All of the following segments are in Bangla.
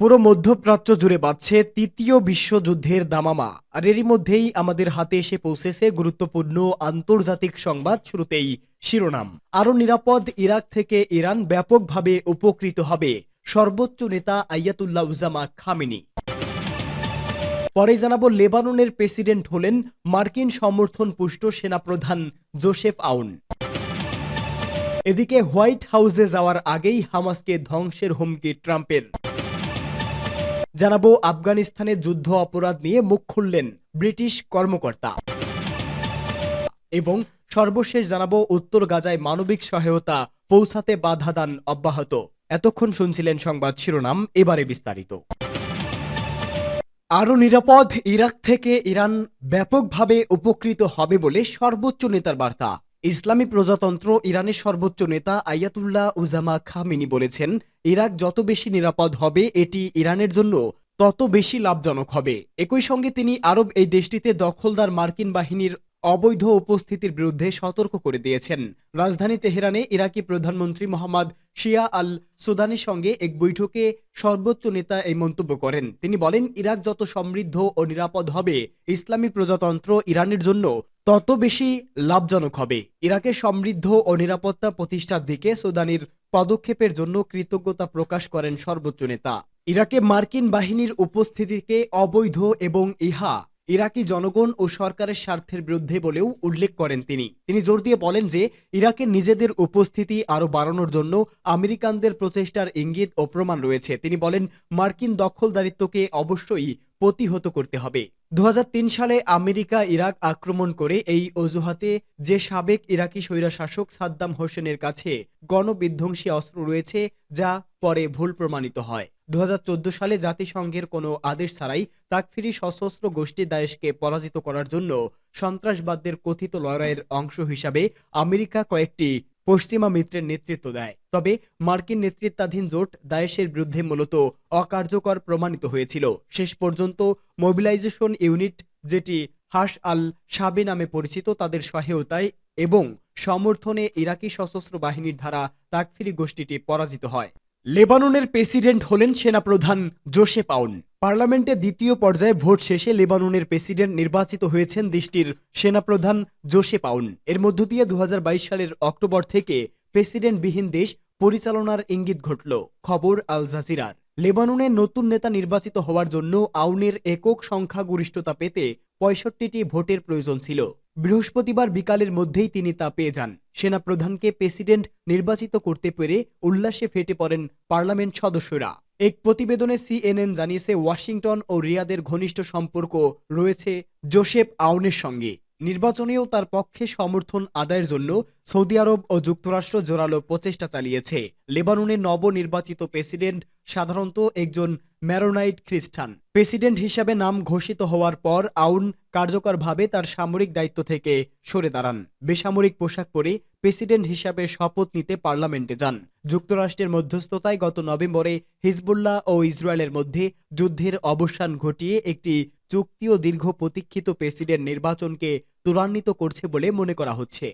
পুরো মধ্যপ্রাচ্য জুড়ে বাজছে তৃতীয় বিশ্বযুদ্ধের দামামা। আর এরই মধ্যেই আমাদের হাতে এসে পৌঁছেছে গুরুত্বপূর্ণ আন্তর্জাতিক সংবাদ শুরুতেই শিরোনাম। আরও নিরাপদ ইরাক থেকে ইরান ব্যাপকভাবে উপকৃত হবে, সর্বোচ্চ নেতা আয়াতুল্লাহ উজামা খামেনি। পরে জানাব লেবাননের প্রেসিডেন্ট হলেন মার্কিন সমর্থন পুষ্ট সেনাপ্রধান জোসেফ আউন। এদিকে হোয়াইট হাউসে যাওয়ার আগেই হামাসকে ধ্বংসের হুমকি ট্রাম্পের। জানাব আফগানিস্তানে যুদ্ধ অপরাধ নিয়ে মুখ খুললেন ব্রিটিশ কর্মকর্তা। এবং সর্বশেষ জানাব উত্তর গাজায় মানবিক সহায়তা, পৌঁছাতে বাধা দান অব্যাহত। এতক্ষণ শুনছিলেন সংবাদ শিরোনাম, এবারে বিস্তারিত। আরও নিরাপদ ইরাক থেকে ইরান ব্যাপকভাবে উপকৃত হবে বলে সর্বোচ্চ নেতার বার্তা। ইসলামী প্রজাতন্ত্র ইরানের সর্বোচ্চ নেতা আয়াতুল্লাহ উজামা খামিনি বলেছেন, ইরাক যত বেশি নিরাপদ হবে, এটি ইরানের জন্য তত বেশি লাভজনক হবে। একই সঙ্গে তিনি আরব এই দেশটিতে দখলদার মার্কিন বাহিনীর অবৈধ উপস্থিতির বিরুদ্ধে সতর্ক করে দিয়েছেন। রাজধানী তেহরানে ইরাকি প্রধানমন্ত্রী মোহাম্মদ শিয়া আল সুদানের সঙ্গে এক বৈঠকে সর্বোচ্চ নেতা এই মন্তব্য করেন। তিনি বলেন, ইরাক যত সমৃদ্ধ ও নিরাপদ হবে, ইসলামী প্রজাতন্ত্র ইরানের জন্য তত বেশি লাভজনক হবে। ইরাকের সমৃদ্ধ ও নিরাপত্তা প্রতিষ্ঠার দিকে সুদানির পদক্ষেপের জন্য কৃতজ্ঞতা প্রকাশ করেন সর্বোচ্চ নেতা। ইরাকে মার্কিন বাহিনীর উপস্থিতিকে অবৈধ এবং ইহা ইরাকি জনগণ ও সরকারের স্বার্থের বিরুদ্ধে বলেও উল্লেখ করেন তিনি। তিনি জোর দিয়ে বলেন যে, ইরাকে নিজেদের উপস্থিতি আরও বাড়ানোর জন্য আমেরিকানদের প্রচেষ্টার ইঙ্গিত ও প্রমাণ রয়েছে। তিনি বলেন, মার্কিন দখলদারিত্বকে অবশ্যই প্রতিহত করতে হবে। দু হাজার তিন সালে আমেরিকা ইরাক আক্রমণ করে এই অজুহাতে যে সাবেক ইরাকি স্বৈরাশাসক সাদ্দাম হোসেনের কাছে গণবিধ্বংসী অস্ত্র রয়েছে, যা পরে ভুল প্রমাণিত হয়। দুহাজার চোদ্দ সালে জাতিসংঘের কোনো আদেশ ছাড়াই তাকফিরি সশস্ত্র গোষ্ঠী দায়েশকে পরাজিত করার জন্য সন্ত্রাসবাদদের কথিত লড়াইয়ের অংশ হিসাবে আমেরিকা কয়েকটি পশ্চিমা মিত্রের নেতৃত্ব দেয়। তবে মার্কিন নেতৃত্বাধীন জোট দায়েশের বিরুদ্ধে মূলত অকার্যকর প্রমাণিত হয়েছিল। শেষ পর্যন্ত মোবিলাইজেশন ইউনিট, যেটি হাস আল সাবে নামে পরিচিত তাদের সহায়তায় এবং সমর্থনে ইরাকি সশস্ত্র বাহিনীর দ্বারা তাকফিরি গোষ্ঠীটি পরাজিত হয়। লেবাননের প্রেসিডেন্ট হলেন সেনাপ্রধান জোসেফ আউন। পার্লামেন্টে দ্বিতীয় পর্যায়ে ভোট শেষে লেবাননের প্রেসিডেন্ট নির্বাচিত হয়েছেন দেশটির সেনাপ্রধান জোসেফ আউন। এর মধ্য দিয়ে দু হাজার বাইশ সালের অক্টোবর থেকে প্রেসিডেন্টবিহীন দেশ পরিচালনার ইঙ্গিত ঘটল। খবর আল জাজিরার। লেবাননে নতুন নেতা নির্বাচিত হওয়ার জন্য আউনের একক সংখ্যাগরিষ্ঠতা পেতে পঁয়ষট্টিটি ভোটের প্রয়োজন ছিল। বৃহস্পতিবার বিকালের মধ্যেই তিনি তা পেয়ে যান। সেনাপ্রধানকে প্রেসিডেন্ট নির্বাচিত করতে পেরে উল্লাসে ফেটে পড়েন পার্লামেন্ট সদস্যরা। এক প্রতিবেদনে সিএনএন জানিয়েছে, ওয়াশিংটন ও রিয়াদের ঘনিষ্ঠ সম্পর্ক রয়েছে জোসেফ আউনের সঙ্গে। নির্বাচনেও তার পক্ষে সমর্থন আদায়ের জন্য সৌদি আরব ও যুক্তরাষ্ট্র জোরালো প্রচেষ্টা চালিয়েছে। লেবাননের নবনির্বাচিত প্রেসিডেন্ট সাধারণত একজন ম্যারোনাইট খ্রিস্টান। প্রেসিডেন্ট হিসাবে নাম ঘোষিত হওয়ার পর আউন কার্যকরভাবে তার সামরিক দায়িত্ব থেকে সরে দাঁড়ান। বেসামরিক পোশাক পরে প্রেসিডেন্ট হিসাবে শপথ নিতে পার্লামেন্টে যান। যুক্তরাষ্ট্রের মধ্যস্থতায় গত নভেম্বরে হিজবুল্লাহ ও ইসরায়েলের মধ্যে যুদ্ধের অবসান ঘটিয়ে একটি চুক্তি ও দীর্ঘ প্রতীক্ষিত প্রেসিডেন্ট নির্বাচনকে ত্বরান্বিত করছে বলে মনে করা হচ্ছে।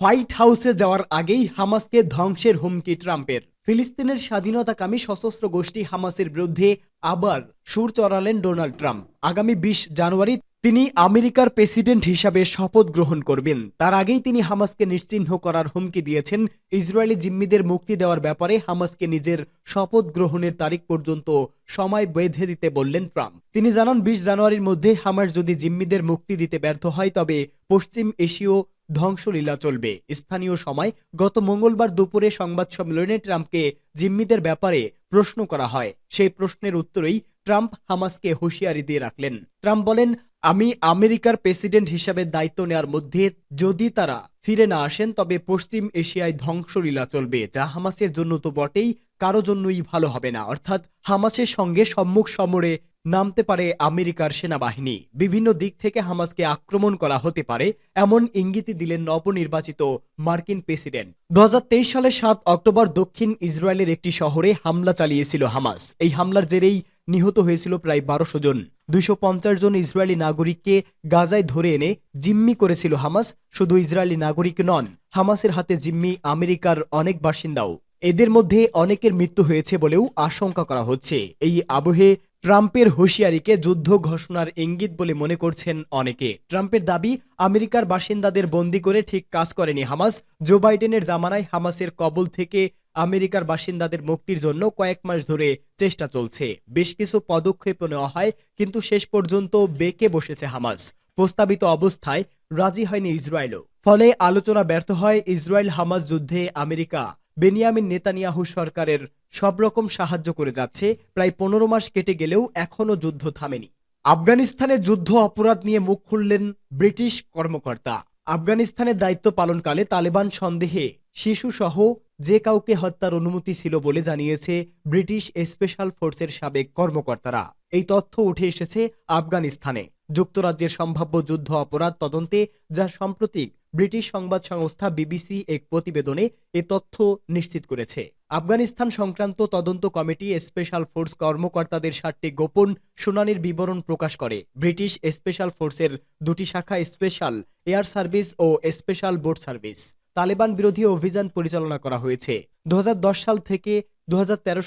হোয়াইট হাউসে যাওয়ার আগেই হামাসকে ধ্বংসের হুমকি ট্রাম্পের। ফিলিস্তিনের স্বাধীনতাকামী সশস্ত্র গোষ্ঠী হামাসের বিরুদ্ধে আবার সুর চড়ালেন ডোনাল্ড ট্রাম্প। আগামী বিশ জানুয়ারি তিনি আমেরিকার প্রেসিডেন্ট হিসাবে শপথ গ্রহণ করবেন। তার আগেই তিনি হামাসকে নিশ্চিহ্ন করার হুমকি দিয়েছেন। ইসরায়েলি জিম্মিদের মুক্তি দেওয়ার ব্যাপারে হামাসকে নিজের শপথ গ্রহণের তারিখ পর্যন্ত সময় বেঁধে দিতে বললেন ট্রাম্প। তিনি জানান, বিশ জানুয়ারির মধ্যে হামাস যদি জিম্মিদের মুক্তি দিতে ব্যর্থ হয়, তবে পশ্চিম এশীয় ধ্বংসলীলা চলবে। স্থানীয় সময় গত মঙ্গলবার দুপুরে সংবাদ সম্মেলনে ট্রাম্পকে জিম্মিদের ব্যাপারে প্রশ্ন করা হয়। সেই প্রশ্নের উত্তরেই ট্রাম্প হামাসকে হুঁশিয়ারি দিয়ে রাখলেন। ট্রাম্প বলেন আমি আমেরিকার প্রেসিডেন্ট হিসাবে দায়িত্ব নেওয়ার মধ্যে যদি তারা ফিরে না আসেন, তবে পশ্চিম এশিয়ায় ধ্বংসলীলা চলবে। যা হামাসের জন্য তো বটেই, কারও জন্যই ভালো হবে না। অর্থাৎ হামাসের সঙ্গে সম্মুখ সমরে নামতে পারে আমেরিকার সেনাবাহিনী। বিভিন্ন দিক থেকে হামাসকে আক্রমণ করা হতে পারে, এমন ইঙ্গিতই দিলেন নবনির্বাচিত মার্কিন প্রেসিডেন্ট। দু হাজার তেইশ সালের সাত অক্টোবর দক্ষিণ ইসরায়েলের একটি শহরে হামলা চালিয়েছিল হামাস। এই হামলার জেরেই নিহত হয়েছিল প্রায় বারোশো জন। দুইশো পঞ্চাশ জন ইসরায়েলি নাগরিককে গাজায় ধরে এনে জিম্মি করেছিল হামাস, শুধু ইসরায়েলি নাগরিক নন, হামাসের হাতে জিম্মি আমেরিকার অনেক বাসিন্দাও। এদের মধ্যে অনেকের মৃত্যু হয়েছে বলেও আশঙ্কা করা হচ্ছে। এই আবহে ট্রাম্পের হুঁশিয়ারিকে যুদ্ধ ঘোষণার ইঙ্গিত বলে মনে করছেন অনেকে। ট্রাম্পের দাবি, আমেরিকার বাসিন্দাদের বন্দি করে ঠিক কাজ করেনি হামাস। জো বাইডেনের জামানায় হামাসের কবল থেকে আমেরিকার বাসিন্দাদের মুক্তির জন্য কয়েক মাস ধরে চেষ্টা চলছে। বেশ কিছু পদক্ষেপ নেওয়া হয়, কিন্তু শেষ পর্যন্ত বেঁকে বসেছে হামাস। প্রস্তাবিত অবস্থায় রাজি হয়নি ইসরায়েলও। ফলে আলোচনা ব্যর্থ হয় ইসরায়েল হামাস যুদ্ধে আমেরিকা। বেনিয়ামিন নেতানিয়াহু সরকারের সব রকম সাহায্য করে যাচ্ছে। প্রায় পনেরো মাস কেটে গেলেও এখনও যুদ্ধ থামেনি। আফগানিস্তানে যুদ্ধ অপরাধ নিয়ে মুখ খুললেন ব্রিটিশ কর্মকর্তা। আফগানিস্তানের দায়িত্ব পালনকালে তালেবান সন্দেহে শিশুসহ যে কাউকে হত্যার অনুমতি ছিল বলে জানিয়েছে ব্রিটিশ স্পেশাল ফোর্সের সাবেক কর্মকর্তারা। এই তথ্য উঠে এসেছে আফগানিস্তানে। যুক্তরাজ্যের সম্ভাব্য যুদ্ধ অপরাধ তদন্তে, যা সাম্প্রতিক ব্রিটিশ সংবাদ সংস্থা বিবিসি এক প্রতিবেদনে এ তথ্য নিশ্চিত করেছে। আফগানিস্তান সংক্রান্ত তদন্ত কমিটি স্পেশাল ফোর্স কর্মকর্তাদের সাতটি গোপন শুনানির বিবরণ প্রকাশ করে। ব্রিটিশ স্পেশাল ফোর্সের দুটি শাখা স্পেশাল এয়ার সার্ভিস ও স্পেশাল বোট সার্ভিস। তালেবান বিরোধী অভিযান পরিচালনা করা হয়েছে। দু হাজার দশ সাল থেকে দু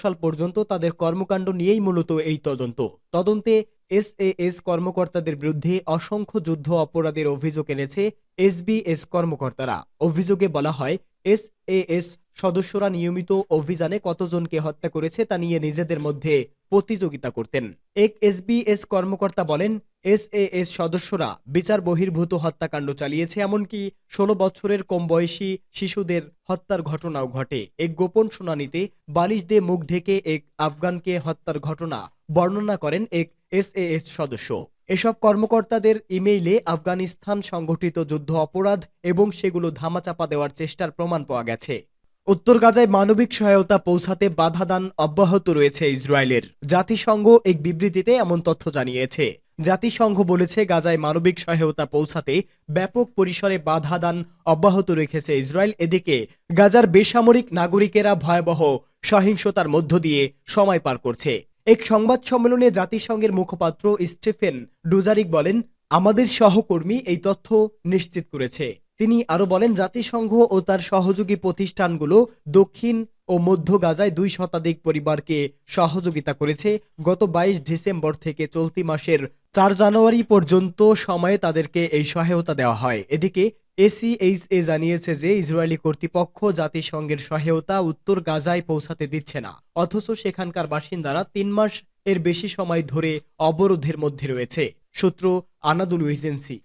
সাল পর্যন্ত তাদের কর্মকাণ্ড নিয়েই মূলত এই তদন্ত। তদন্তে এসএএস কর্মকর্তাদের বিরুদ্ধে অসংখ্য যুদ্ধ অপরাধের অভিযোগ এনেছে এসবিএস কর্মকর্তারা। অভিযোগে বলা হয় এসএএস সদস্যরা নিয়মিত অভিযানে কতজনকে হত্যা করেছে তা নিয়ে নিজেদের মধ্যে প্রতিযোগিতা করতেন। এক এসবিএস কর্মকর্তা বলেন এসএএস সদস্যরা বিচার বহির্ভূত হত্যাকাণ্ড চালিয়েছে, এমনকি ষোলো বছরের কম বয়সী শিশুদের হত্যার ঘটনাও ঘটে। এক গোপন শুনানিতে বালিশ দিয়ে মুখ ঢেকে এক আফগানকে হত্যার ঘটনা বর্ণনা করেন এক এসএএস সদস্য। এসব কর্মকর্তাদের ইমেইলে আফগানিস্তান সংগঠিত যুদ্ধ অপরাধ এবং সেগুলো ধামাচাপা দেওয়ার চেষ্টার প্রমাণ পাওয়া গেছে। উত্তর গাজায় মানবিক সহায়তা পৌঁছাতে বাধা দান অব্যাহত রয়েছে ইসরায়েলের। জাতিসংঘ এক বিবৃতিতে এমন তথ্য জানিয়েছে। জাতিসংঘ বলেছে, গাজায় মানবিক সহায়তা পৌঁছাতে ব্যাপক পরিসরে বাধা দান অব্যাহত রেখেছে ইসরায়েল। এদিকে, গাজার বেসামরিক নাগরিকেরা ভয়াবহ সহিংসতার মধ্য দিয়ে সময় পার করছে। এক সংবাদ সম্মেলনে জাতিসংঘের মুখপাত্র স্টিফেন ডুজারিক বলেন, আমাদের সহকর্মী এই তথ্য নিশ্চিত করেছে। তিনি আরও বলেন, জাতিসংঘ ও তার সহযোগী প্রতিষ্ঠানগুলো দক্ষিণ ও মধ্য গাজায় দুই শতাধিক পরিবারকে সহযোগিতা করেছে। গত বাইশ ডিসেম্বর থেকে চলতি মাসের চার জানুয়ারি পর্যন্ত সময়ে তাদেরকে এই সহায়তা দেওয়া হয়। এদিকে এসিএইচএ জানিয়েছে যে ইসরায়েলি কর্তৃপক্ষ জাতিসংঘের সহায়তা উত্তর গাজায় পৌঁছাতে দিচ্ছে না। অথচ সেখানকার বাসিন্দারা তিন মাস এর বেশি সময় ধরে অবরোধের মধ্যে রয়েছে। সূত্র আনাদুল এজেন্সি